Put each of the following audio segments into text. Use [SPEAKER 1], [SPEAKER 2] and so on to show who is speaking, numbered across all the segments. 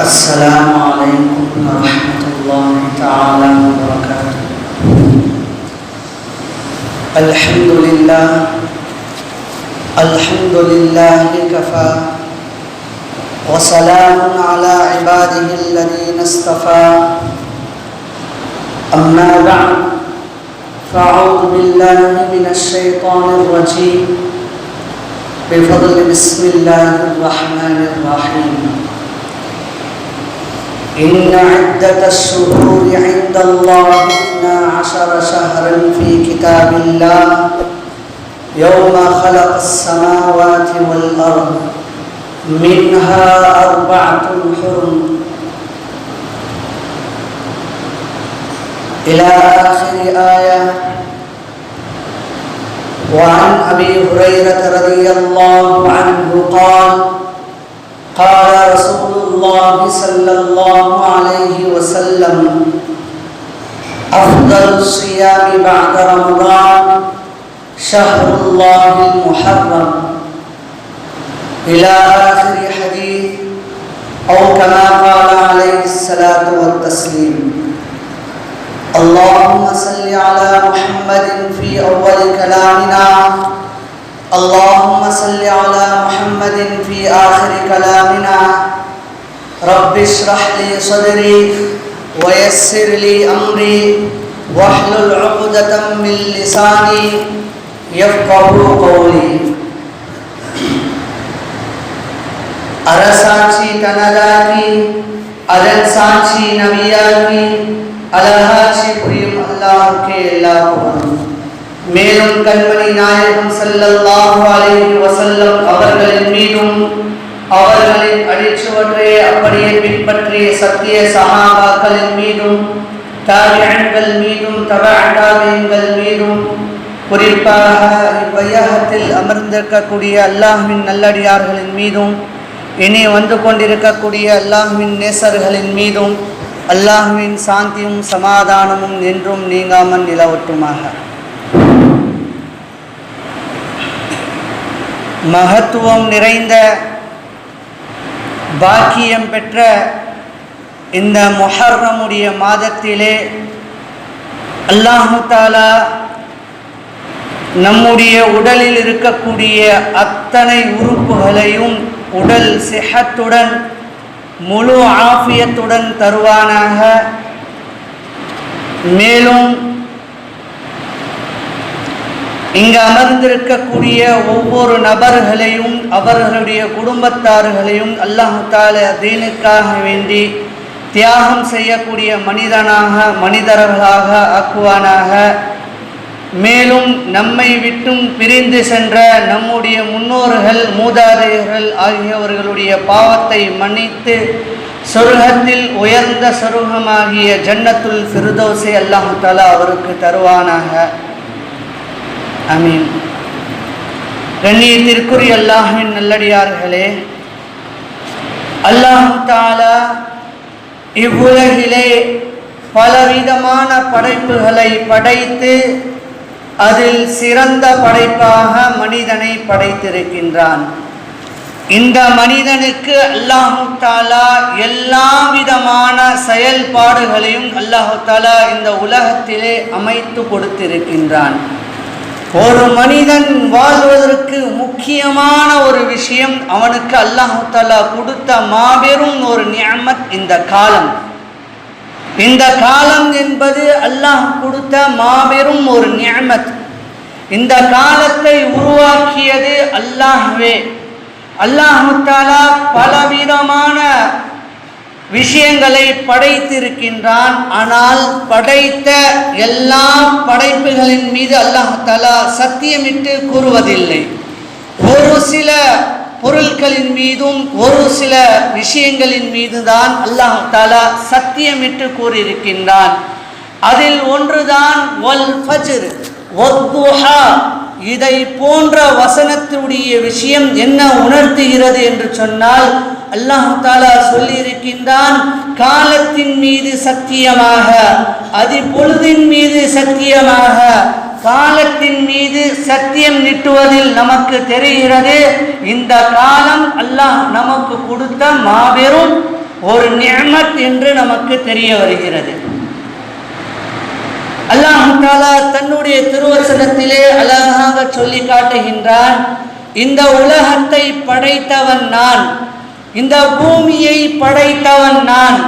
[SPEAKER 1] السلام عليكم ورحمة الله تعالى وبركاته. الحمد لله الحمد لله كفى وسلام على عباده الذين اصطفى. أما بعد فأعوذ بالله من الشيطان الرجيم. بفضل بسم الله الرحمن الرحيم. إن عدة الشهور عند الله اثنا عشر شهرا في كتاب الله. يوم خلق السماوات والأرض منها أربعة حرم. إلى آخر آية. وعن أبي هريرة رضي الله عنه قال قال رسول الله صلى الله عليه وسلم أفضل الصيام بعد رمضان شهر الله المحرم. إلى آخر حديث، أو كما قال عليه الصلاة والتسليم، اللهم صل على محمد في أول كلامنا اللهم صل على محمد في آخر كلامنا رب اشرح لي صدري ويسر لي أمري واحلل عقدة من لساني يفقه قولي அரசாட்சி தனதாகி அதன் சாட்சி நபியாகி அழகாட்சி புரியும் அல்லாஹுக்கே எல்லா புகழும் மேலும் கண்மணி நாயகம் ஸல்லல்லாஹு அலைஹி வசல்லம் அவர்களின் மீதும் அவர்களின் அடிச்சுவற்றை அப்படியே பின்பற்றிய சத்திய சகாபாக்களின் மீதும் தாபியன்கள் மீதும் தபாட்டாபியங்கள் மீதும் குறிப்பாக இவ்வையகத்தில் அமர்ந்திருக்கக்கூடிய அல்லாஹ்வின் நல்லடியார்களின் மீதும் இனி வந்து கொண்டிருக்கக்கூடிய அல்லாஹ்வின் நேசர்களின் மீதும் அல்லாஹ்வின் சாந்தியும் சமாதானமும் என்றும் நீங்காமல் நிலவட்டுமாக. மகத்துவம் நிறைந்த பாக்கியம் பெற்ற இந்த மொஹர்ரமுடைய மாதத்திலே அல்லாஹு தாலா நம்முடைய உடலில் இருக்கக்கூடிய அத்தனை உறுப்புகளையும் உடல் சிஹத்துடன் முழு ஆஃபியத்துடன் தருவானாக. மேலும் இங்கு அமர்ந்திருக்கக்கூடிய ஒவ்வொரு நபர்களையும் அவர்களுடைய குடும்பத்தார்களையும் அல்லாஹால தீனுக்காக வேண்டி தியாகம் செய்யக்கூடிய மனிதனாக மனிதர்களாக ஆக்குவானாக. மேலும் நம்மை விட்டும் பிரிந்து சென்ற நம்முடைய முன்னோர்கள் மூதாதையர்கள் ஆகியவர்களுடைய பாவத்தை மன்னித்து சொருகத்தில் உயர்ந்த சொருகமாகிய ஜன்னத்துல் ஃபிருதோசை அல்லாஹாலா அவருக்கு தருவானாக. அமீன் கண்ணியத்திற்குரிய அல்லாஹின் நல்லடியார்களே அல்லாஹு தாலா இவ்வுலகிலே பலவிதமான படைப்புகளை படைத்து அதில் சிறந்த படைப்பாக மனிதனை படைத்திருக்கின்றான். இந்த மனிதனுக்கு அல்லாஹு தாலா எல்லா விதமான செயல்பாடுகளையும் அல்லாஹு தாலா இந்த உலகத்திலே அமைத்து கொடுத்திருக்கின்றான். ஒரு மனிதன் வாழ்வதற்கு முக்கியமான ஒரு விஷயம் அவனுக்கு அல்லாஹு தாலா கொடுத்த மாபெரும் ஒரு நியமத் இந்த காலம். இந்த காலம் என்பது அல்லாஹ் கொடுத்த மாபெரும் ஒரு நியமத். இந்த காலத்தை உருவாக்கியது அல்லாஹ்வே. அல்லாஹு தாலா பலவிதமான விஷயங்களை படைத்திருக்கின்றான். ஆனால் படைத்த எல்லா படைப்புகளின் மீது அல்லாஹ் சத்தியமிட்டு கூறுவதில்லை. ஒரு சில பொருட்களின் மீதும் ஒரு சில விஷயங்களின் மீதுதான் அல்லாஹ் தாலா சத்தியமிட்டு கூறியிருக்கின்றான். அதில் ஒன்றுதான் ஒல் ஃபஜ்ர் ஒத்துஹா இதை போன்ற வசனத்துடைய விஷயம் என்ன உணர்த்துகிறது என்று சொன்னால் அல்லாஹ் தாலா சொல்லியிருக்கின்றான் காலத்தின் மீது சத்தியமாக அது பொழுதின் மீது சத்தியமாக காலத்தின் மீது சத்தியம் நிட்டுவதில் நமக்கு தெரிகிறது. இந்த காலம் அல்லாஹ் நமக்கு கொடுத்த மாபெரும் ஒரு நியமத் என்று நமக்கு தெரிய வருகிறது. அல்லாஹ் தாலா தன்னுடைய திருவசனத்திலே அழகாக சொல்லி காட்டுகின்றான் இந்த உலகத்தை படைத்தவன் நான் இந்த பூமியை படைத்தவன் நான்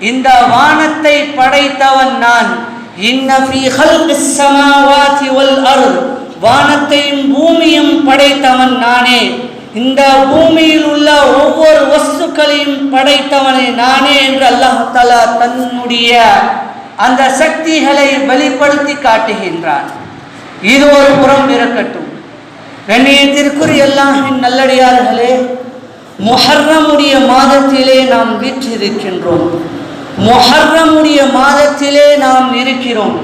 [SPEAKER 1] இந்த வானத்தை படைத்தவன் நான். இன்ன வானத்தையும் பூமியும் படைத்தவன் நானே. இந்த பூமியில் உள்ள ஒவ்வொரு வஸ்துக்களையும் படைத்தவனே நானே என்று அல்லாஹ் தன்னுடைய அந்த சக்திகளை வெளிப்படுத்தி காட்டுகின்றான் இது ஒரு புறம் இருக்கட்டும். கண்ணியத்திற்குரிய எல்லாமின் நல்லடியார்களே முஹர்ரமுடைய மாதத்திலே நாம் வீற்றிருக்கின்றோம். முஹர்ரமுடைய மாதத்திலே நாம் இருக்கிறோம்.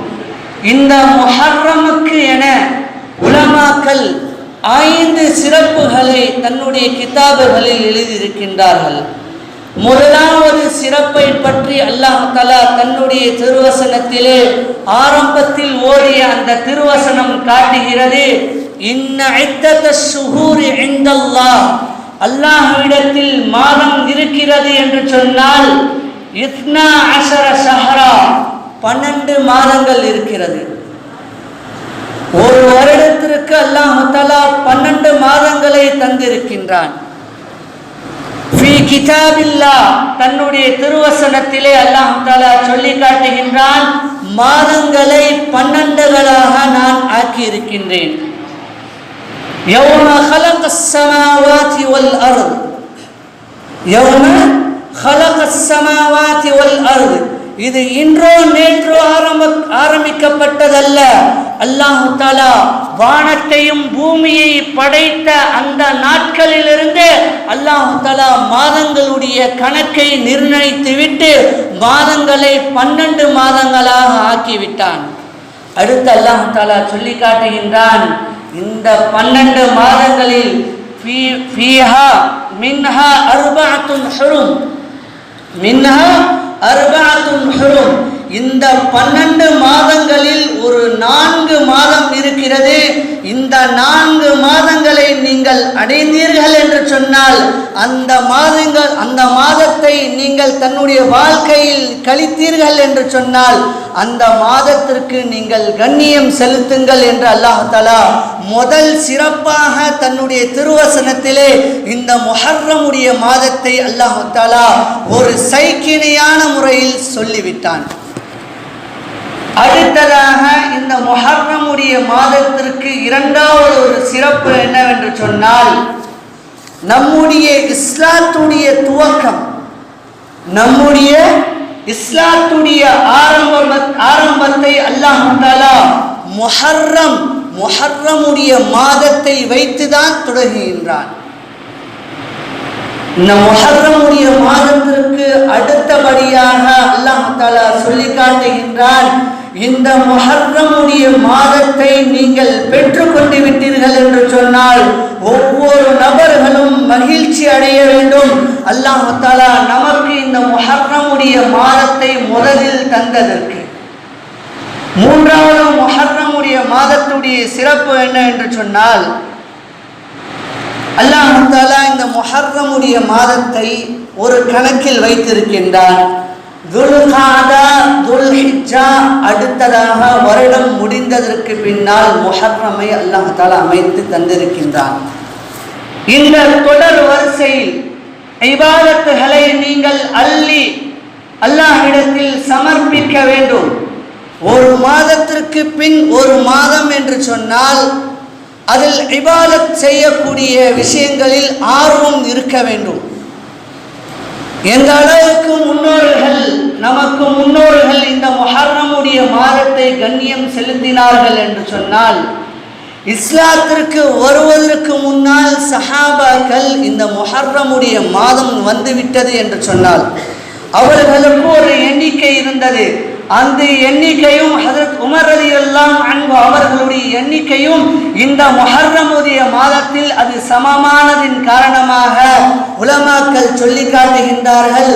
[SPEAKER 1] இந்த முஹர்ரமுக்கு என உலமாக்கள் ஐந்து சிறப்புகளை தன்னுடைய கிதாபுகளில் எழுதியிருக்கின்றார்கள். முதலாவது சிறப்பை பற்றி அல்லாஹ் தலா தன்னுடைய திருவசனத்திலே ஆரம்பத்தில் ஓடிய அந்த திருவசனம் காட்டுகிறது. இன்ன அல்லாஹ்விடத்தில் மாதம் இருக்கிறது என்று சொன்னால் இத்னா அசர சஹரா பன்னெண்டு மாதங்கள் இருக்கிறது. ஒரு வருடத்திற்கு அல்லாஹ் தலா பன்னெண்டு மாதங்களை தந்திருக்கின்றான். தன்னுடைய திருவசனத்திலே அல்லாஹ் தஆலா சொல்லி காட்டுகின்றான் மாதங்களை பன்னெண்டுகளாக நான் ஆக்கி இருக்கின்றேன் இது இன்றோ நேற்றோ ஆரம்ப ஆரம்பிக்கப்பட்டதல்ல. அல்லாஹு தாலா வானத்தையும் பூமியை படைத்த அந்த நாட்களிலிருந்து அல்லாஹு தாலா மாதங்களுடைய கணக்கை நிர்ணயித்து விட்டு மாதங்களை பன்னெண்டு மாதங்களாக ஆக்கிவிட்டான். அடுத்து அல்லாஹு தாலா சொல்லி காட்டுகின்றான் இந்த பன்னெண்டு மாதங்களில் மின்ஹா அருபாத்துன் மின்ஹா அர்பஅத்துன் ஹுரும் இந்த பன்னெண்டு மாதங்களில் ஒரு நான்கு மாதம் இருக்கிறது. இந்த நான்கு மாதங்களை நீங்கள் அடைந்தீர்கள் என்று சொன்னால் அந்த மாதங்கள் அந்த மாதத்தை நீங்கள் தன்னுடைய வாழ்க்கையில் கழித்தீர்கள் என்று சொன்னால் அந்த மாதத்திற்கு நீங்கள் கண்ணியம் செலுத்துங்கள் என்று அல்லாஹாலா முதல் சிறப்பாக தன்னுடைய திருவசனத்திலே இந்த முஹர்ரமுடைய மாதத்தை அல்லாஹாலா ஒரு சைக்கிணையான முறையில் சொல்லிவிட்டான். அடுத்ததாக இந்த மொஹர்ரமுடைய மாதத்திற்கு இரண்டாவது ஒரு சிறப்பு என்னவென்று சொன்னால் நம்முடைய இஸ்லாத்துடைய துவக்கம் நம்முடைய இஸ்லாத்துடைய ஆரம்ப ஆரம்பத்தை அல்லாஹ் தஆலா முஹர்ரம் முஹர்ரமுடைய மாதத்தை வைத்துதான் தொடங்குகின்றான். இந்த முஹர்ரமுடைய மாதத்திற்கு அடுத்தபடியாக அல்லாஹ் சொல்லி காட்டுகின்றான் இந்த முஹர்ரமுடைய மாதத்தை நீங்கள் பெற்றுக்கொண்டு விட்டீர்கள் என்று சொன்னால் ஒவ்வொரு நபர்களும் மகிழ்ச்சி அடைய வேண்டும். அல்லாஹாலா நமக்கு இந்த முஹர்ரமுடைய மாதத்தை முதலில் தந்ததற்கு. மூன்றாவது மொஹர்ரமுடைய மாதத்துடைய சிறப்பு என்ன என்று சொன்னால் அல்லாஹாலா இந்த மொஹர்ரமுடைய மாதத்தை ஒரு கணக்கில் வைத்திருக்கின்றான். துல்காதா துல்ஹிஜ்ஜா அடுத்ததாக வருடம் முடிந்ததற்கு பின்னால் முஹர்ரமை அல்லாஹ் அமைத்து தந்திருக்கின்றான். இந்த தொடர் வரிசையில் ஐபாதத்துகளை நீங்கள் அள்ளி அல்லாஹிடத்தில் சமர்ப்பிக்க வேண்டும். ஒரு மாதத்திற்கு பின் ஒரு மாதம் என்று சொன்னால் அதில் இபாதத் செய்யக்கூடிய விஷயங்களில் ஆர்வம் இருக்க வேண்டும். எந்த அளவுக்கு முன்னோர்கள் நமக்கு முன்னோர்கள் இந்த மொஹர்ரமுடைய மாதத்தை கண்ணியம் செலுத்தினார்கள் என்று சொன்னால் இஸ்லாத்திற்கு வருவதற்கு முன்னால் சஹாபாக்கள் இந்த மொஹர்ரமுடைய மாதம் வந்துவிட்டது என்று சொன்னால் அவர்களுக்கு ஒரு எண்ணிக்கை இருந்தது. அந்த எண்ணிக்கையும் ஹதரத் உமர் அலி எல்லாம் அன்பு அவர்களுடைய எண்ணிக்கையும் இந்த மொஹர்ரமுடைய மாதத்தில் அது சமமானதின் காரணமாக உலமாக்கள் சொல்லி காட்டுகின்றார்கள்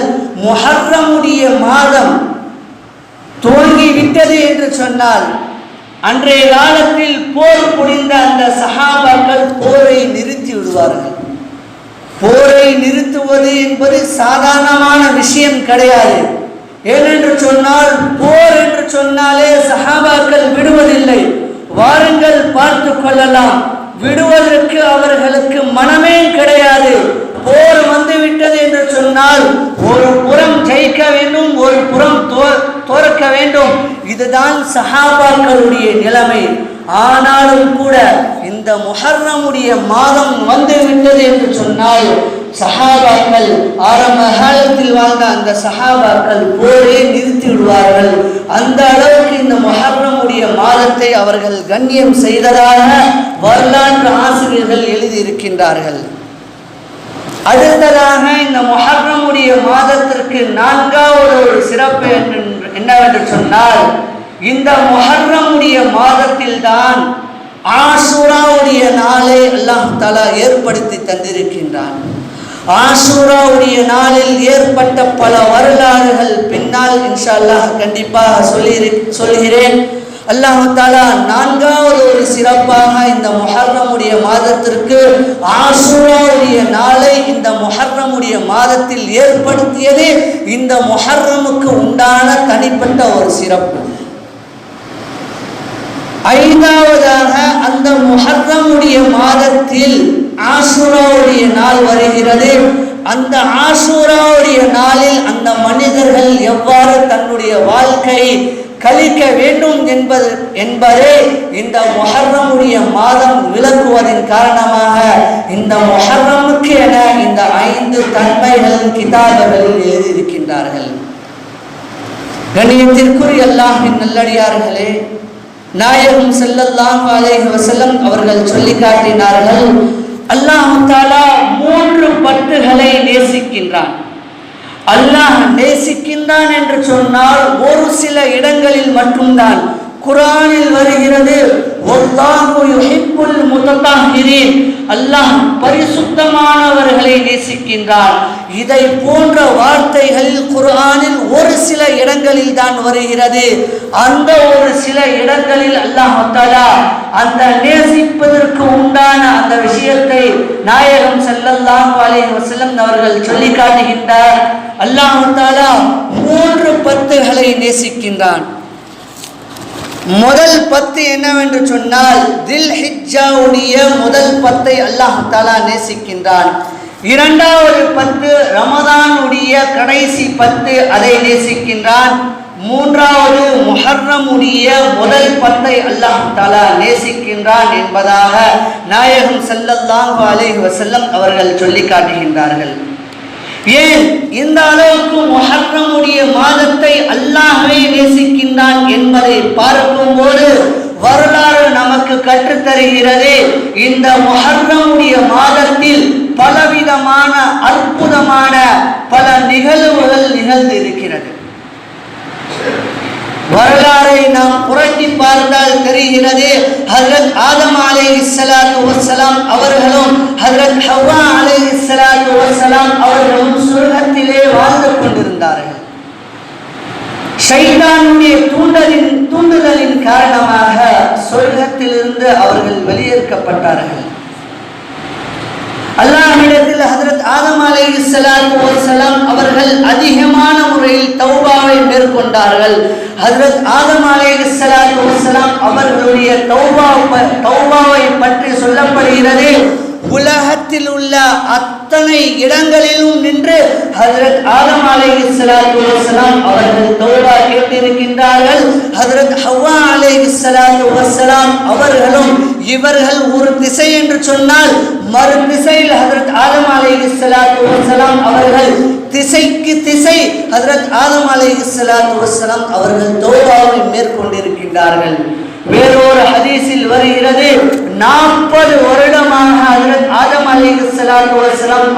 [SPEAKER 1] முஹர்ரமுடைய மாதம் துவங்கி விட்டது என்று சொன்னால் அன்றைய காலத்தில் போர் புரிந்த அந்த சகாபாக்கள் போரை நிறுத்தி விடுவார்கள். போரை நிறுத்துவது என்பது சாதாரணமான விஷயம் கிடையாது. ஏனென்று சொன்னால் போர் என்று சொன்னாலே சஹாபாக்கள் விடுவதில்லை. வாருங்கள் பார்த்து கொள்ளலாம். விடுவதற்கு அவர்களுக்கு மனமே கிடையாது. போர் வந்துவிட்டது என்று சொன்னால் ஒரு புறம் ஜெயிக்க வேண்டும் ஒரு புறம் தோ- தோற்க வேண்டும். இதுதான் சஹாபாக்களுடைய நிலைமை. ஆனாலும் கூட இந்த முஹர்ரமுடைய மாதம் வந்து விட்டது என்று சொன்னால் சஹாபாக்கள் ஆரம்ப காலத்தில் வாழ்ந்த அந்த சஹாபாக்கள் போரே நிறுத்தி விடுவார்கள். அந்த அளவுக்கு இந்த முஹர்ரமுடைய மாதத்தை அவர்கள் கண்ணியம் செய்ததாக வரலாற்று ஆசிரியர்கள் எழுதியிருக்கின்றார்கள். அடுத்ததாக இந்த முஹர்ரமுடைய மாதத்திற்கு நான்காவது ஒரு சிறப்பு என்று- என்னவென்று சொன்னால் இந்த முஹர்ரமுடைய மாதத்தில் தான் ஆசூராவுடைய நாளை அல்லாஹ் தலா ஏற்படுத்தி தந்திருக்கின்றான். ஆசூராவுடைய நாளில் ஏற்பட்ட பல வரலாறுகள் பின்னால் இன்ஷா அல்லாஹ் கண்டிப்பாக சொல்லி சொல்கிறேன். அல்லாஹ் தாலா நான்காவது ஒரு சிறப்பாக இந்த முஹர்ரமுடைய மாதத்திற்கு ஆசுராவுடைய நாளை இந்த முஹர்ரமுடைய மாதத்தில் ஏற்படுத்தியது இந்த முஹர்ரமுக்கு உண்டான தனிப்பட்ட ஒரு சிறப்பு. ஐந்தாவதாக அந்த முஹர்ரமுடைய மாதத்தில் ஆசுராவுடைய நாள் வருகிறது. அந்த ஆசூராவுடைய நாளில் அந்த மனிதர்கள் எவ்வாறு தன்னுடைய வாழ்க்கை கழிக்க வேண்டும் என்பது என்பதே இந்த முஹர்ரமுடைய மாதம் விளக்குவதன் காரணமாக இந்த முஹர்ரமுக்கு என இந்த ஐந்து தன்மைகள் கிதாபுகளில் எழுதியிருக்கின்றார்கள். கணியத்திற்குரிய அல்லாஹின் நல்லடியார்களே நாயகம் செல்லல்லாம் செல்லம் அவர்கள் சொல்லி காட்டினார்கள் அல்லாஹ் தாலா மூன்று பட்டுகளை நேசிக்கின்றான். அல்லாஹ் நேசிக்கின்றான் என்று சொன்னால் ஒரு சில இடங்களில் மட்டும்தான் குரானில் வருகிறது அல்லாஹ் பரிசுத்தமானவர்களை நேசிக்கின்றான். இதை போன்ற வார்த்தைகளில் குரானில் ஒரு சில இடங்களில் தான் வருகிறது. அந்த ஒரு சில இடங்களில் அல்லாஹ் தஆலா அந்த நேசிப்பதற்கு உண்டான அந்த விஷயத்தை நாயகம் செல்லல்லாம் அலைஹி வஸல்லம் அவர்கள் சொல்லி காட்டுகின்றார் அல்லாஹ் தஆலா மூன்று பத்துகளை நேசிக்கின்றான். முதல் பத்து என்னவென்று சொன்னால் தில் ஹிஜாவுடைய முதல் பத்தை அல்லாஹ் தாலா நேசிக்கின்றான். இரண்டாவது பத்து ரமதானுடைய கடைசி பத்து அதை நேசிக்கின்றான். மூன்றாவது முஹர்ரமுடைய முதல் பத்தை அல்லாஹ் தாலா நேசிக்கின்றான் என்பதாக நாயகம் செல்லல்லாஹு அலைஹி வசல்லம் அவர்கள் சொல்லி காட்டுகின்றார்கள். ஏன்? இந்த அளவுக்கு முஹர்ரமுடைய மாதத்தை அல்லாஹே நேசிக்கின்றான் என்பதை பார்க்கும்போது வரலாறு நமக்கு கற்றுத்தருகிறது. இந்த முஹர்ரமுடைய மாதத்தில் பலவிதமான அற்புதமான பல நிகழ்வுகள் நிகழ்ந்திருக்கிறது. வரலாறை நாம் புரட்டி பார்த்தால் தெரிகிறது. ஹசரத் ஆதம் அலைஹி இஸ்லாத்து வசலாம் அவர்களும் ஹசரத் ஹவ்வா அலைஹி இஸ்லாத்து வசலாம் அவர்களும் சுருகத்திலே வாழ்ந்து கொண்டிருந்தார்கள். ஷைத்தானுடைய தூண்டலின் தூண்டுதலின் காரணமாக சொர்க்கத்திலிருந்து அவர்கள் வெளியேற்கப்பட்டார்கள் அல்லாஹ்விடத்தில் ஹஜரத் ஆதம் அலை ஸலாத்து வஸலாம் அவர்கள் அதிகமான முறையில் தௌபாவை மேற்கொண்டார்கள். ஹசரத் ஆதம் அலை ஸலாத்து வஸலாம் அவர்களுடைய தௌபா தௌபாவை பற்றி சொல்லப்படுகிறது. உலகத்தில் உள்ள அத்தனை இடங்களிலும் நின்று ஹஜரத் ஆதம் அலைஹி ஸலாத்து அவர்கள் தோழா கேட்டிருக்கின்றார்கள். ஹஜரத் ஹவ்வா அலை ஸலாத்து வஸலாம் அவர்களும் இவர்கள் ஒரு திசை என்று சொன்னால் மறு திசையில் ஹஜரத் ஆதம் அலை ஸலாத்து வசலாம் அவர்கள் திசைக்கு திசை ஹஜரத் ஆதம் அலை ஸலாத்து வஸலாம் அவர்கள் தோழாவை மேற்கொண்டிருக்கின்றார்கள். வேறொரு ஹதீஸில் வருகிறது. நாற்பது வருடமாக ஆதம் அலைஹி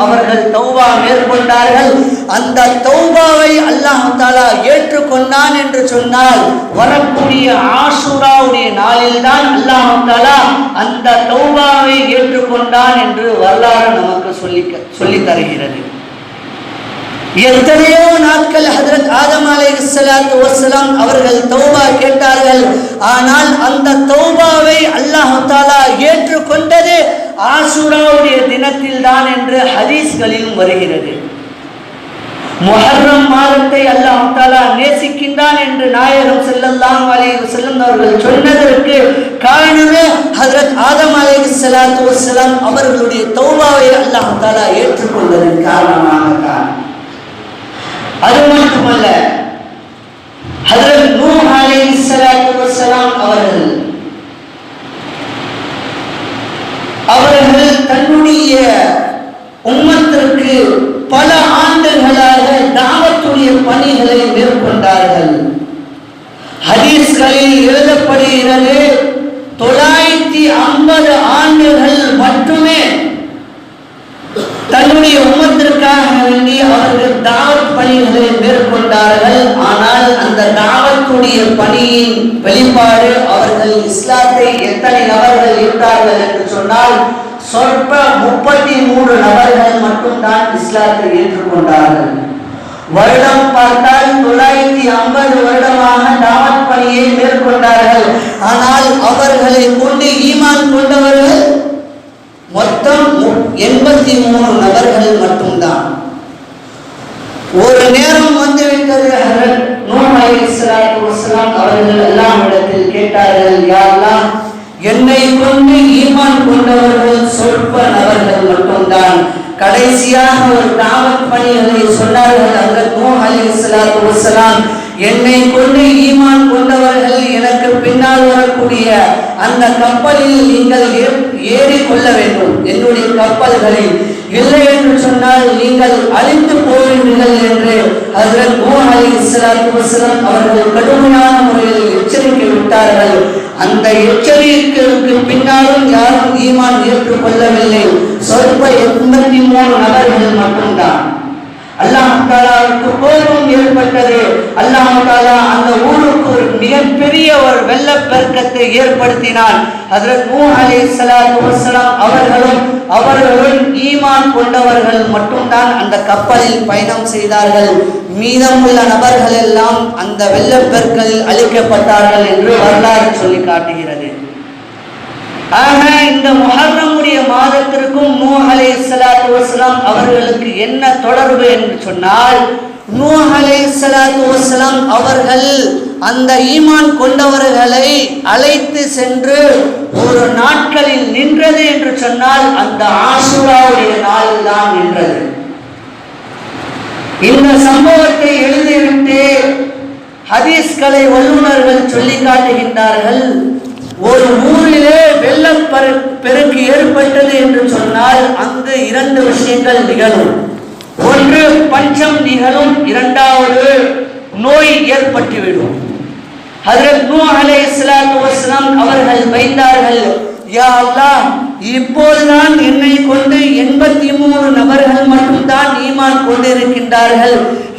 [SPEAKER 1] அவர்கள் தௌபா மேற்கொண்டார்கள். அந்த தௌபாவை அல்லாஹ் தஆலா ஏற்றுக்கொண்டான் என்று சொன்னால் வரக்கூடிய ஆஷூராவுடைய நாளில்தான் அல்லாஹ் தஆலா அந்த தௌபாவை ஏற்றுக்கொண்டான் என்று வரலாறு நமக்கு சொல்லி சொல்லி தருகிறது எத்தனையோ நாட்கள் ஹதரத் ஆதம் அலை ஸலாத்து வஸலாம் அவர்கள் தௌபா கேட்டார்கள். ஆனால் அந்த தௌபாவை அல்லாஹ் தஆலா ஏற்றுக்கொண்டது ஆசுராவுடைய தினத்தில் தான் என்று ஹதீஸ்களிலும் வருகிறது. முஹர்ரம் மாதத்தை அல்லாஹ் தாலா நேசிக்கின்றான் என்று நாயகம் செல்லல்லாம் அலை செல்லும் அவர்கள் சொன்னதற்கு காரணமே ஹதரத் ஆதம் அலை சலாத்து வசலாம் அவர்களுடைய தௌபாவை அல்லாஹ் தாலா ஏற்றுக்கொண்டதன் காரணமாக தான் அது மட்டுமல்ல ஹஜரத் நூஹ் அலைஹி ஸலாத்து வஸலாம் அவர்கள் அவர்கள் தன்னுடைய உம்மத்திற்கு பல ஆண்டுகளாக தான் பணிகளை மேற்கொண்டார்கள் ஹதீஸ்களில் எழுதப்படுகிறது தொள்ளாயிரத்தி ஐம்பது ஆண்டுகள் மட்டுமே தன்னுடைய உம்மத்திற்காக வேண்டி அவர்கள் தாவத் பணிகளை மேற்கொண்டார்கள் ஆனால் அந்த தாவத்துடைய பணியின் வெளிப்பாடு அவர்கள் இஸ்லாத்தை எத்தனை நபர்கள் இருந்தார்கள் என்று சொன்னால் சொற்ப முப்பத்தி மூன்று நபர்கள் மட்டும்தான் இஸ்லாத்தை ஏற்றுக்கொண்டார்கள். வருடம் பார்த்தால் தொள்ளாயிரத்தி ஐம்பது வருடமாக தாவத் பணியை மேற்கொண்டார்கள். ஆனால் அவர்களை கொண்டு ஈமான் கொண்டவர்கள் மொத்தம் எண்பத்தி மூணு நபர்கள் மட்டும்தான். ஒரு நேரம் வந்துவிட்டது ஹரத் நூஹ் அலைஹிஸ்ஸலாத்து வஸ்ஸலாம் அவர்கள் எல்லாம் இடத்தில் கேட்டார்கள் யாரெல்லாம் என்னை கொண்டு ஈமான் கொண்டவர்கள் சொற்ப நபர்கள் மட்டும்தான். கடைசியாக ஒரு தாவத் பணிகளை சொன்னார்கள் அந்த நூஹ் அலைஹிஸ்ஸலாத்து வஸ்ஸலாம் என்னை கொண்டு ஈமான் கொண்டவர்கள் எனக்கு பின்னால் வரக்கூடிய அந்த கப்பலில் நீங்கள் ஏறி கொள்ள வேண்டும் என்னுடைய கப்பல்களில் இல்லை என்று சொன்னால் நீங்கள் அழிந்து போவீர்கள் என்று ஹஜரத் அலி அலைஹிஸ்ஸலாத்து வஸலாம் அவர்கள் கடுமையான முறையில் எச்சரிக்கை விட்டார்கள். அந்த எச்சரிக்கைக்கு பின்னாலும் யாரும் ஈமான் ஏற்றுக்கொள்ளவில்லை. சொற்ப எண்பத்தி மூணு நபர்கள் மட்டும்தான். அல்லாஹ் கோபம் ஏற்பட்டது. அல்லாஹ் அந்த ஊருக்கு ஒரு மிகப்பெரிய ஒரு வெள்ளப்பெருக்கத்தை ஏற்படுத்தினான். அதில் நூஹ் அலைஹிஸ்ஸலாத்து வஸ்ஸலாம் அவர்களும் அவர்களுடன் ஈமான் கொண்டவர்கள் மட்டும்தான் அந்த கப்பலில் பயணம் செய்தார்கள். மீதமுள்ள நபர்கள் எல்லாம் அந்த வெள்ளப்பெருக்கலில் அழிக்கப்பட்டார்கள் என்று வரலாறு சொல்லி காட்டுகிறது. ஆக இந்த முஹர்ரமுடைய மாதத்திற்கும் நூஹ் சலாத்து வசலாம் அவர்களுக்கு என்ன தொடர்பு என்று சொன்னால் நூஹ் சலாத்து வசலாம் அவர்கள் அந்த ஈமான் கொண்டவர்களை அழைத்து சென்று ஒரு நாட்களில் நின்றது என்று சொன்னால் அந்த ஆசுராவுடைய நாள் தான் நின்றது. இந்த சம்பவத்தை எழுதிவிட்டு ஹதீஸ்களை வல்லுநர்கள் சொல்லி காட்டுகின்றார்கள் ஒரு ஊரிலே வெள்ளம் பெரு- பெருக்கு ஏற்பட்டது என்று சொன்னால் அங்கு இரண்டு விஷயங்கள் நிகழும். ஒன்று பஞ்சம் நிகழும் இரண்டாவது நோய் ஏற்பட்டுவிடும். ஹஜரத் நூஹ் இஸ்லாத்து வஸ்ஸலாம் அவர்கள் வைத்தார்கள் யா அல்லாஹ் இப்போதுதான் என்னை கொண்டு எண்பத்தி மூணு நபர்கள் மட்டும்தான் ஈமான் கொண்டிருக்கின்றார்கள்.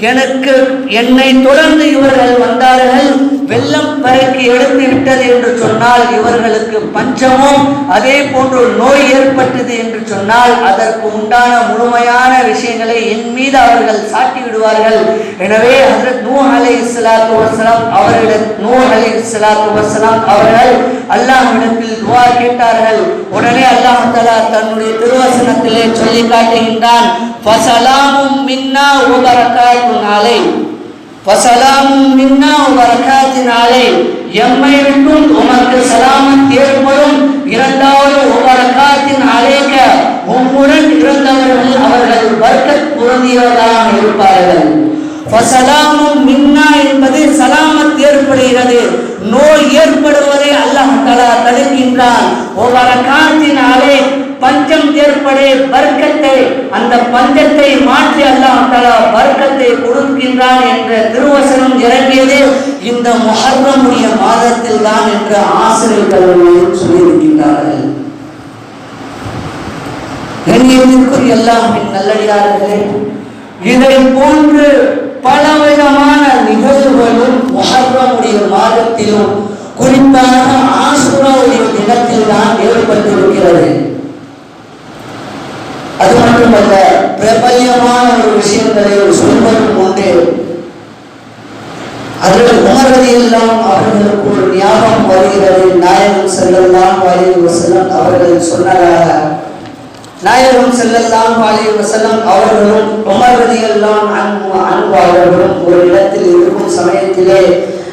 [SPEAKER 1] எனக்கு என்னை தொடர்ந்து இவர்கள் வந்தார்கள். வெள்ளம் பறக்கி எடுத்து விட்டது என்று சொன்னால் இவர்களுக்கு பஞ்சமும் அதே போன்று நோய் ஏற்பட்டது என்று சொன்னால் அதற்கு உண்டான முழுமையான விஷயங்களை என் மீது அவர்கள் சாட்டி விடுவார்கள். எனவே ஹஜரத் நூ அலை இஸ்லாத்து வசலாம் அவர்களிடம் நூ அலை இஸ்லாத்து வசலாம் அவர்கள் அல்லாஹ்விடத்தில் துவா கேட்டார்கள். உடனே அல்லாஹ் தன்னுடைய திருவசனத்திலே சொல்லி காட்டுகின்றான் ஃபசலாமும் மின்னா வ பரக்காத்துன் அலை ஃபசலாமும் மின்னா வ எம்மை விட்டும் உமக்கு சலாமத் ஏற்படும் இரண்டாவது வ பரக்காத்தின் அலைக்க உம்முடன் இருந்தவர்கள் அவர்கள் வர்க்கத் பொருந்தியவர்களாக இருப்பார்கள். ஃபசலாமும் மின்னா என்பது சலாமத் ஏற்படுகிறது. நோய் ஏற்படுவதை அல்லாஹ் தஆலா தடுக்கின்றான். ஒவ்வொரு காலத்தினாலே பஞ்சம் ஏற்பட வர்க்கத்தை அந்த பஞ்சத்தை மாற்றி அல்லாஹ் தலா வர்க்கத்தை கொடுக்கின்றான் என்ற திருவசனம் இறங்கியது இந்த முஹர்ரமுடைய மாதத்தில் தான் என்று ஆசிரியர்கள் சொல்லியிருக்கின்றார்கள். கண்ணியத்திற்குரிய எல்லாமின் நல்லடியார்களே இதை போன்று பலவிதமான நிகழ்வுகளும் முஹர்ரமுடைய மாதத்திலும் குறிப்பாக ஆசுராவுடைய தினத்தில் தான் ஏற்பட்டிருக்கிறது. அது மட்டுமல்ல பிரபல்யமான ஒரு விஷயங்களை சொல்வதும் உண்டு அதில் உணர்வதையெல்லாம் அவர்களுக்கு ஒரு ஞாபகம் வருகிறது. நாயகம் செல்லலாம் வாயு செல்லம் அவர்கள் சொன்னதாக நாயகம் செல்லல்லாம் பாலியல் வசனம் அவர்களும் உமர் ரலியல்லாஹு அன்ஹு அவர்களும் ஒரு இடத்தில் இருக்கும் சமயத்திலே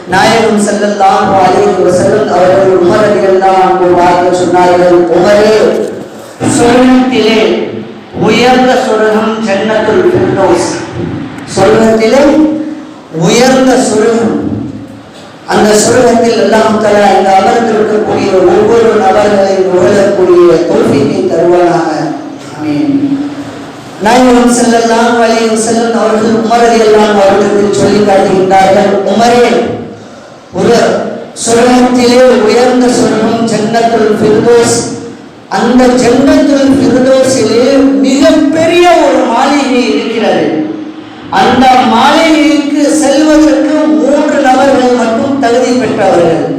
[SPEAKER 1] நாயகம் செல்லல்லாம் பாலியல் வசனம் அவர்கள் உமர் ரலியல்லாஹு அன்ஹு பார்த்து சொன்னார்கள் உமரே சொர்க்கத்திலே உயர்ந்த சொர்க்கம் ஜன்னத்துல் ஃபிர்தௌஸ் சொர்க்கத்திலே உயர்ந்த சொர்க்கம் அந்த சொர்க்கத்தில் எல்லாம் தர இந்த அமர்ந்திருக்கக்கூடிய ஒவ்வொரு நபர்களை நுகரக்கூடிய தோல்வியை தருவானாக ஆமென் நாயகம் செல்லலாம் வழியும் செல்லும் அவர்கள் உமரதி எல்லாம் அவர்களுக்கு உமரே ஒரு சொர்க்கத்திலே உயர்ந்த சொர்க்கம் ஜன்னத்துல் ஃபிர்தோஸ். அந்த ஜன்னத்துல் ஃபிர்தோஸிலே மிகப்பெரிய ஒரு மாளிகை இருக்கிறது. அந்த மாளிகைக்கு செல்வதற்கு மூன்று நபர்கள் மட்டும் தகுதி பெற்றவர்கள்.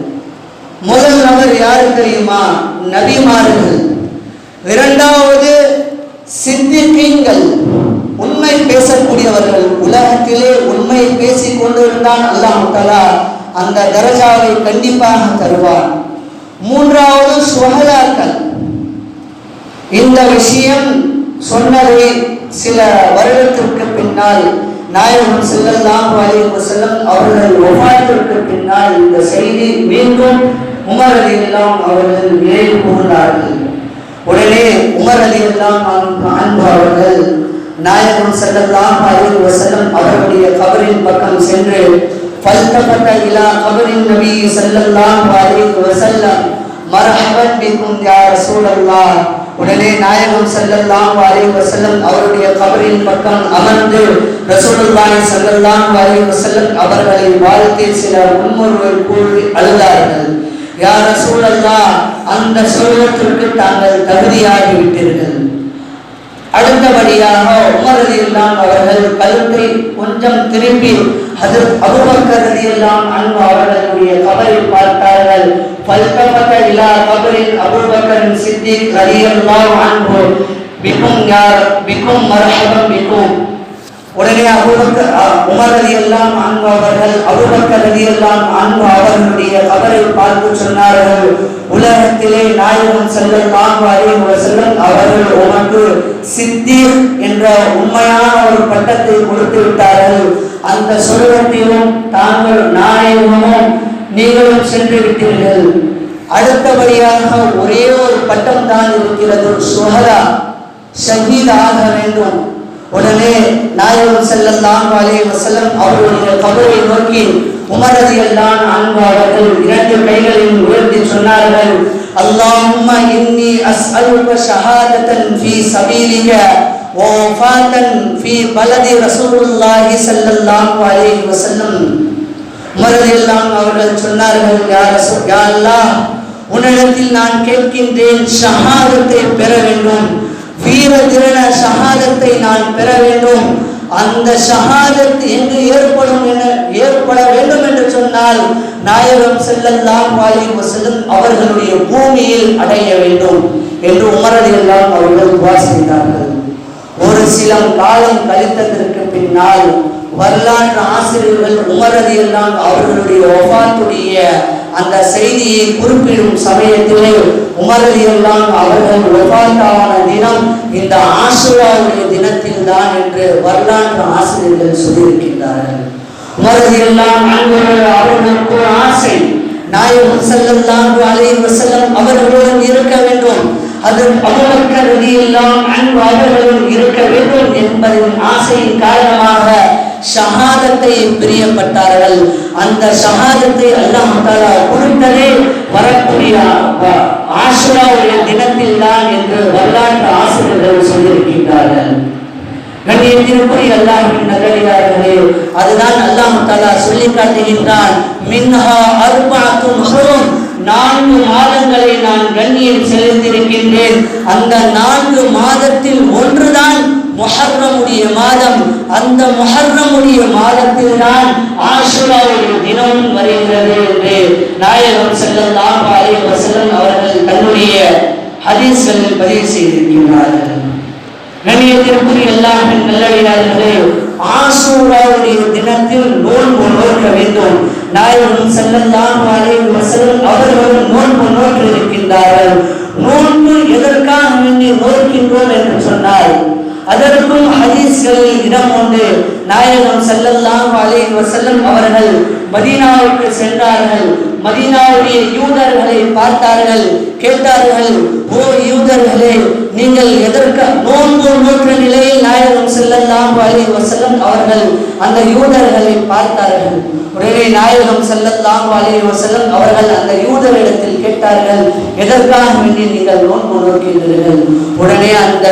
[SPEAKER 1] முதல் நபர் யாரு தெரியுமா? நபிமார்கள். இரண்டாவது சித்திகீன்கள் உண்மை பேசக்கூடியவர்கள் உலகத்திலே உண்மை பேசிக் கொண்டிருந்தான் அல்லாஹ் அந்த தரஜாவை கண்டிப்பாக தருவான். மூன்றாவது சுகலாக்கள் இந்த விஷயம் சொன்னதை சில வருடத்திற்கு பின்னால் நாயகம் செல்லல்லாம் அலைஹி செல்லம் அவர்கள் ஒவ்வாய்த்திற்கு பின்னால் இந்த செய்தி மீண்டும் உமர் அலி எல்லாம் அவர்கள் நினைவு கூர்ந்தார்கள். உடனே உமர் அலி எல்லாம் அன்பு அவர்கள் நாயகம் செல்லலாம் அலைஹி வஸல்லம் அவருடைய கபரின் பக்கம் சென்று பல்தப்பட்ட இலா கபரின் நபி ஸல்லல்லாஹு அலைஹி வஸல்லம் மர்ஹபன் பிக்கும் யா சூழல்லா உடனே நாயகம் ஸல்லல்லாஹு அலைஹி வசல்லம் அவருடைய கபரின் பக்கம் அமர்ந்து ரசூலுல்லாஹி ஸல்லல்லாஹு அலைஹி வசல்லம் அவர்களை வாழ்த்தி சில முன்முறைகள் கூறி அழுதார்கள். யா ரசூலல்லாஹ் அந்த சொர்க்கத்திற்கு தாங்கள் தகுதியாகி விட்டீர்கள் அடுத்தபடியாக உமரதியெல்லாம் அவர்கள் கழுத்தை கொஞ்சம் திருப்பி அது அபுபக்கரதியெல்லாம் அன்பு அவர்களுடைய கபரை பார்த்தார்கள். பல்தபத இலா கபரின் அபுபக்கரின் சித்திக் ரலியல்லாஹு அன்பு பிக்கும் யார் பிக்கும் மரபம் பிக்கும் உடனே அபூபக்கர் உமர் அலி எல்லாம் அன்பு அவர்கள் அபுபக்கர் அலி எல்லாம் அன்பு அவர்களுடைய கபரை பார்த்து சொன்னார்கள் உலகத்திலே நாயகம் ஸல்லல்லாஹு அலைஹி செல்லும் அவர்கள் உமக்கு சித்தி என்ற உண்மையான ஒரு பட்டத்தை கொடுத்து விட்டார்கள். அந்த சொர்க்கத்திலும் தாங்கள் நாயகமும் நீங்களும் சென்று விட்டீர்கள். அடுத்தபடியாக ஒரே ஒரு பட்டம் தான் இருக்கிறது சுஹரா ஷஹீத் ஆக வேண்டும். உடனே நாயகம் ஸல்லல்லாஹு அலைஹி வஸல்லம் அவருடைய கபரை நோக்கி உமர் ரலியல்லாஹு அன்ஹு அவர்கள் இரண்டு கைகளையும் உயர்த்தி சொன்னார்கள். அல்லாஹும்ம இன்னி அஸ்அலுக ஷஹாதத்தன் ஃபீ சபீலிக வஃபாத்தன் ஃபீ பலதி ரசூலுல்லாஹி ஸல்லல்லாஹு அலைஹி வஸல்லம். உமரது ரலியல்லாஹு அவர்கள் சொன்னார்கள் யா ரசூல் யா அல்லாஹ் உன்னிடத்தில் நான் கேட்கின்றேன் ஷஹாதத்தை பெற வேண்டும். வீர திறன ஷஹாதத்தை நான் பெற வேண்டும். அந்த சகாதத் எங்கு ஏற்படும் என ஏற்பட வேண்டும் என்று சொன்னால் நாயகம் ஸல்லல்லாஹு அலைஹி வஸல்லம் அவர்களுடைய பூமியில் அடைய வேண்டும் என்று உமரடியெல்லாம் அவர்கள் துவா செய்தார்கள். ஒரு சில காலம் கழித்ததற்கு பின்னால் வரலாற்று ஆசிரியர்கள் உமரதியெல்லாம் அவர்களுடைய ஒஃபாத்துடைய அந்த செய்தியை குறிப்பிடும் சமயத்திலே உமரதியெல்லாம் அவர்கள் ஒஃபாத்தான தினம் இந்த ஆசுராவுடைய தினத்தில் தான் என்று வரலாற்று ஆசிரியர்கள் சொல்லியிருக்கின்றார்கள். உமரதியெல்லாம் அவர்களுக்கு ஆசை. நாயகம் ஸல்லல்லாஹு அலைஹி செல்லம் அவர்களுடன் இருக்க வேண்டும். அது அவர்களுக்கு எல்லாம் அன்பு அவர்களுடன் இருக்க வேண்டும் என்பதின் ஆசையின் காரணமாக ஷஹாதத்தை பிரியப்பட்டார்கள். அந்த ஷஹாதத்தை அல்லாஹ் தஆலா கொடுத்ததே வரக்கூடிய அ- தினத்தில் தான் என்று வரலாற்று ஆசிரியர்கள் சொல்லியிருக்கின்றார்கள். கண்ணியத்திற்குரிய அல்லாஹ்வின் நல்லடியார்களே அதுதான் அல்லாஹ் தஆலா சொல்லி காட்டுகின்றான். மின்ஹா அர்பஅத்துன் ஹுரும். நான்கு மாதங்களை நான் கண்ணியம் செலுத்திருக்கின்றேன் அந்த நான்கு மாதத்தில் ஒன்றுதான் முஹர்ரமுடைய மாதம். அந்த முஹர்ரமுடைய மாதத்தில் தான் ஆசுராவுடைய தினமும் வருகிறது என்று நாயகம் ஸல்லல்லாஹு அலைஹி செல்லம் அவர்கள் தன்னுடைய ஹதீஸ்களில் பதிவு செய்திருக்கிறார்கள் கண்ணியத்திற்குரிய எல்லாமே நல்லடியார்களே ஆசூராவுடைய தினத்தில் நோன்பு நோக்க வேண்டும். நாயகம் ஸல்லல்லாஹு அலைஹி வஸல்லம் அவர்கள் நோன்பு நோக்கி இருக்கின்றார்கள் நோன்பு எதற்காக வேண்டி நோக்கின்றோம் என்று சொன்னார் அதற்கும் ஹதீஸ்களில் இடம் உண்டு. நாயகம் செல்லல்லாம் அலைஹி வஸல்லம் அவர்கள் மதீனாவுக்கு சென்றார்கள். மதீனாவுடைய யூதர்களை பார்த்தார்கள். கேட்டார்கள் ஓ யூதர்களே நீங்கள் எதற்கு நோன்பு நோற்ற நிலையில் நாயகம் செல்லல்லாம் அலைஹி வசல்லம் அவர்கள் அந்த யூதர்களை பார்த்தார்கள்? உடனே நாயகம் செல்லல்லாம் அலைஹி வசல்லம் அவர்கள் அந்த யூதரிடத்தில் கேட்டார்கள் எதற்காக வேண்டி நீங்கள் நோன்பு நோக்கின்றீர்கள் உடனே அந்த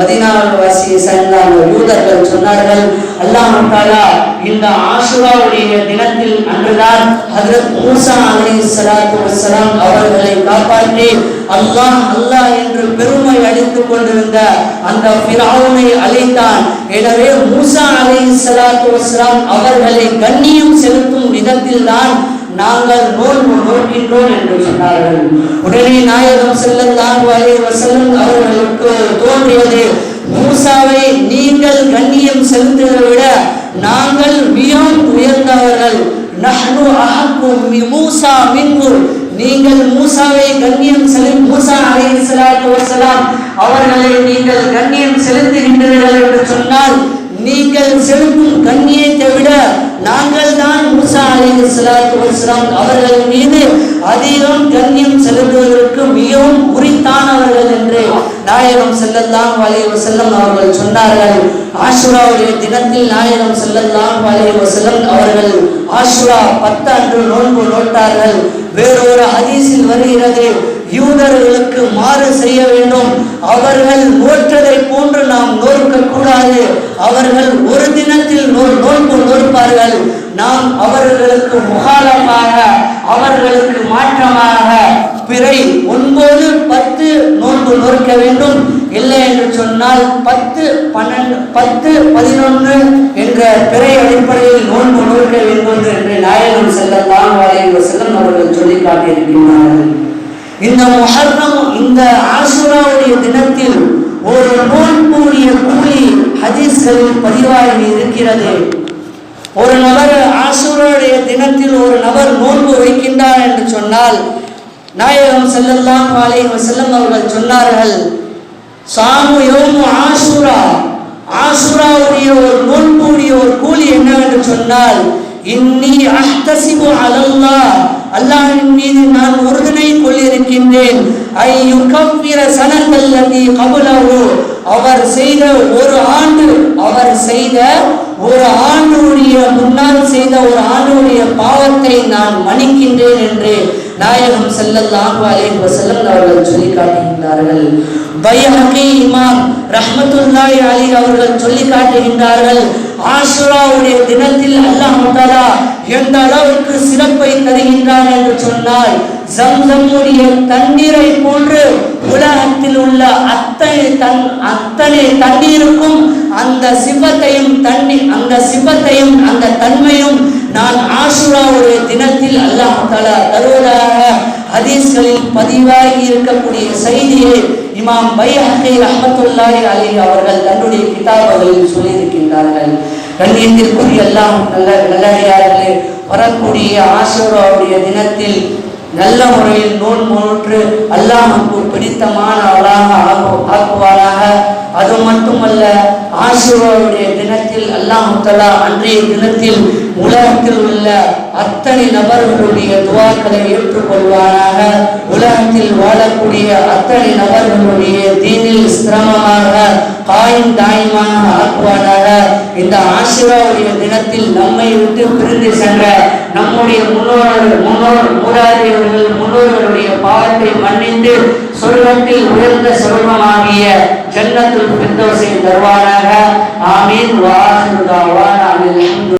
[SPEAKER 1] மதினாவாசியை சேர்ந்த அந்த யூதர்கள் சொன்னார்கள் அல்லாஹ் தஆலா இந்த ஆஷுராவுடைய தினத்தில் அன்றுதான் ஹஜ்ரத் மூசா அலைஹிஸ்ஸலாத்து வஸ்ஸலாம் அவர்களை காப்பாற்றி அல்லாஹ் அல்லாஹ் என்று பெருமை அளித்துக் கொண்டிருந்த அந்த ஃபிரௌனை அழைத்தான். எனவே மூசா அலைஹிஸ்ஸலாத்து வஸ்ஸலாம் அவர்களை கண்ணியம் செலுத்தும் விதத்தில்தான் நாங்கள் நோன்பு நோக்கின்றோம் என்று சொன்னார்கள். உடனே நாயகம் ஸல்லல்லாஹு அலைஹி வஸல்லம் அவர்களுக்கு தோன்றியது மூசாவை நீங்கள் கண்ணியம் செலுத்துவதை விட நாங்கள் மிகவும் உயர்ந்தவர்கள். நஹ்னு அஹக்கு மி மூசா மின்கு நீங்கள் மூசாவை கண்ணியம் செலு மூசா அலைஹிஸ்ஸலாத்து வஸலாம் அவர்களை நீங்கள் கண்ணியம் செலுத்துகின்றீர்கள் என்று சொன்னால் நீங்கள் செலுத்தும் கண்ணியத்தை விட நாங்கள் தான் முசா அலைஹிஸ்ஸலாத்து வஸலாம் அவர்கள் மீது அதிகம் கண்ணியம் செலுத்துவதற்கு மிகவும் உரித்தானவர்கள் என்று நாயகம் செல்லல்லாம் அலைஹி செல்லம் அவர்கள் சொன்னார்கள். ஆஷுராவுடைய தினத்தில் நாயகம் செல்லல்லாம் அலைஹி செல்லம் அவர்கள் ஆஷுரா பத்து அன்று நோன்பு நோட்டார்கள். வேறொரு ஹதீஸில் வருகிறது. யூதர்களுக்கு மாறு செய்ய வேண்டும். அவர்கள் நோற்றதை போன்று நாம் நோற்க கூடாது அவர்கள் ஒரு தினத்தில் நோன்பு நோற்பார்கள். நாம் அவர்களுக்கு முகாலமாக அவர்களுக்கு மாற்றமாக பிறை ஒன்பது பத்து நோன்பு நோற்க வேண்டும். இல்லை என்று சொன்னால் பத்து பன்னெண்டு பத்து பதினொன்று என்ற பிறை அடிப்படையில் நோன்பு நோக்க வேண்டும் என்று நாயகம் செல்லலாம் வாழைய செல்லம் அவர்கள் சொல்லி காட்டியிருக்கின்றார்கள். இந்த முஹர்ரம் இந்த ஆசுராவுடைய தினத்தில் ஒரு நோன்புடைய கூலி ஹதீஸ்களில் பதிவாகி இருக்கிறது. ஒரு நபர் ஆசுராவுடைய தினத்தில் ஒரு நபர் நோன்பு வைக்கின்றார் என்று சொன்னால் நாயகம் செல்லல்லாம் அலைஹி செல்லம் அவர்கள் சொன்னார்கள் சாமு யோமு ஆசுரா. ஆசுராவுடைய ஒரு நோன்புடைய ஒரு கூலி என்னவென்று சொன்னால் இன்னி அஹ்தசிபு அலல்லா அல்லாஹின் மீது நான் உறுதுணை கொள்ளிருக்கின்றேன் ஐ யுகவ்விர சனத்தல்லதி கபுலஹு. அவர் செய்த ஒரு ஆண்டு அவர் செய்த ஒரு ஆண்டுடைய முன்னால் செய்த ஒரு ஆண்டுடைய பாவத்தை நான் மன்னிக்கின்றேன் என்று நாயகம் செல்லல்லாஹு அலைஹி வஸல்லம் அவர்கள் சொல்லி காட்டுகின்றார்கள். பைஹகி இமாம் ரஹ்மத்துல்லாஹி அலைஹி அவர்கள் சொல்லி காட்டுகின்றார்கள் ஆஷுராவுடைய தினத்தில் அல்லாஹ் தஆலா எந்த அளவுக்கு சிறப்பை தருகின்றான் என்று சொன்னால் ஜம்சம்முடைய தண்ணீரை போன்று உலகத்தில் உள்ள அத்தனை தன் அத்தனை தண்ணீருக்கும் அந்த சிபத்தையும் தண்ணி அந்த சிபத்தையும் அந்த தன்மையும் நான் ஆசுராவுடைய தினத்தில் அல்லாஹ் தல தருவதாக ஹதீஸ்களில் பதிவாகி இருக்கக்கூடிய செய்தியை இமாம் பைஹகி ரஹ்மத்துல்லாஹி அலி அவர்கள் தன்னுடைய கிதாபுகளில் சொல்லியிருக்கின்றார்கள். கண்ணியத்திற்குரிய எல்லாம் நல்ல நல்லடியார்களே வரக்கூடிய ஆசுராவுடைய தினத்தில் நல்ல முறையில் நோன் நோற்று அல்லாஹுக்கு பிடித்தமானவளாக ஆக்கு- ஆக்குவாராக. அது மட்டுமல்ல ஆசிர்வாவுடைய தினத்தில் அல்லாஹ் அன்றைய தினத்தில் உலகத்தில் உள்ள அத்தனை நபர்களுடைய துவாக்களை ஏற்றுக்கொள்வாராக உலகத்தில் வாழக்கூடிய அத்தனை நபர்களுடைய தீனில் சிரமமாக காயின் தாயுமாக ஆக்குவாராக இந்த ஆசிர்வாவுடைய தினத்தில் நம்மை விட்டு பிரிந்து சென்ற நம்முடைய முன்னோர்கள் முன்னோர் மூதாதையர்கள் முன்னோர்களுடைய பாவத்தை மன்னித்து சொர்க்கத்தில் உயர்ந்த சொர்க்கமாகிய ஜன்னத்தில் பிரிந்தோசின் தருவானாக ஆமீன். வாசின் தாவான் ஆமீன்